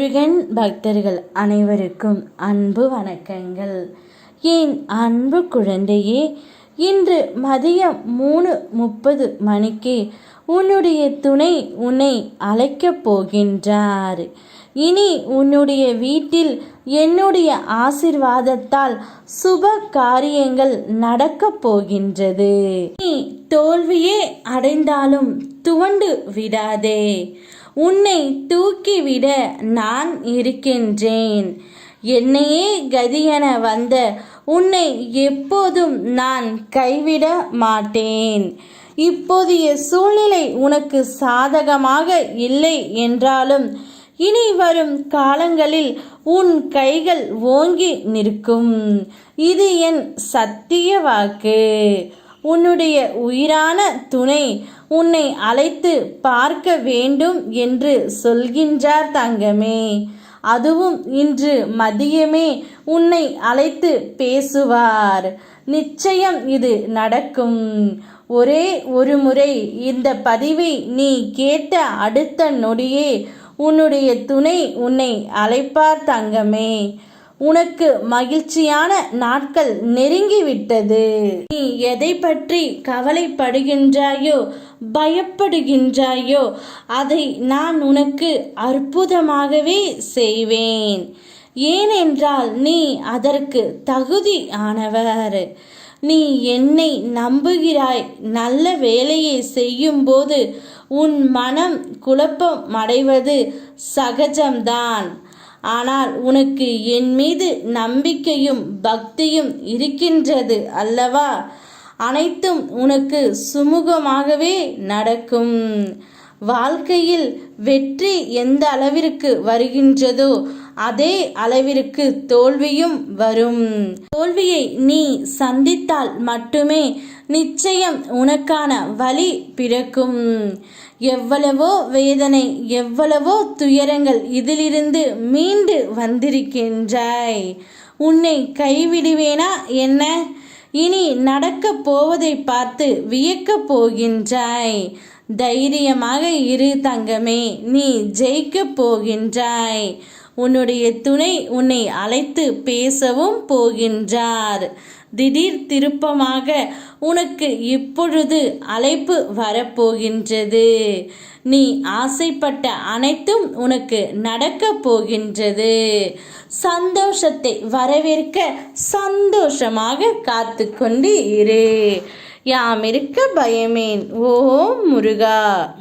முருகன் பக்தர்கள் அனைவருக்கும் அன்பு வணக்கங்கள். என் அன்பு குழந்தையே இன்று மதியம் மூணு முப்பது மணிக்கு உன்னுடைய துணை உன்னை அழைக்கப் போகின்றார். இனி உன்னுடைய வீட்டில் என்னுடைய ஆசிர்வாதத்தால் சுப காரியங்கள் நடக்கப் போகின்றது. நீ தோல்வியே அடைந்தாலும் துவண்டு விடாதே. உன்னை தூக்கிவிட நான் இருக்கின்றேன். என்னையே கதியென வந்த உன்னை எப்போதும் நான் கைவிட மாட்டேன். இப்போதைய சூழ்நிலை உனக்கு சாதகமாக இல்லை என்றாலும் இனி வரும் காலங்களில் உன் கைகள் ஓங்கி நிற்கும். இது என் சத்திய வாக்கு. உன்னுடைய உயிரான துணை உன்னை அழைத்து பார்க்க வேண்டும் என்று சொல்கின்றார் தங்கமே. அதுவும் இன்று மதியமே உன்னை அழைத்து பேசுவார். நிச்சயம் இது நடக்கும். ஒரே ஒரு முறை இந்த பதிவை நீ கேட்ட அடுத்த நொடியே உன்னுடைய துணை உன்னை அழைப்பார் தங்கமே. உனக்கு மகிழ்ச்சியான நாட்கள் நெருங்கிவிட்டது. நீ எதை பற்றி கவலைப்படுகின்றாயோ பயப்படுகின்றாயோ அதை நான் உனக்கு அற்புதமாகவே செய்வேன். ஏனென்றால் நீ அதற்கு தகுதி ஆனவர் நீ என்னை நம்புகிறாய். நல்ல வேலையை செய்யும்போது உன் மனம் குழப்பம் அடைவது சகஜம்தான். ஆனால் உனக்கு என் மீது நம்பிக்கையும் பக்தியும் இருக்கின்றது அல்லவா? அனைத்தும் உனக்கு சுமூகமாகவே நடக்கும். வாழ்க்கையில் வெற்றி எந்த அளவிற்கு வருகின்றதோ அதே அளவிற்கு தோல்வியும் வரும். தோல்வியை நீ சந்தித்தால் மட்டுமே நிச்சயம் உனக்கான வழி பிறக்கும். எவ்வளவோ வேதனை எவ்வளவோ துயரங்கள் இதிலிருந்து மீண்டு வந்திருக்கின்றாய். உன்னை கைவிடுவேனா என்ன? இனி நடக்கப் போவதை பார்த்து வியக்கப் போகின்றாய். தைரியமாக இரு தங்கமே நீ ஜெயிக்க போகின்றாய். உன்னுடைய துணை உன்னை அழைத்து பேசவும் போகின்றார். திடீர் திருப்பமாக உனக்கு இப்பொழுது அழைப்பு வரப்போகின்றது. நீ ஆசைப்பட்ட அனைத்தும் உனக்கு நடக்க போகின்றது. சந்தோஷத்தை வரவேற்க சந்தோஷமாக காத்து கொண்டு இரு. யாமிருக்க பயமேன்? ஓ முருகா.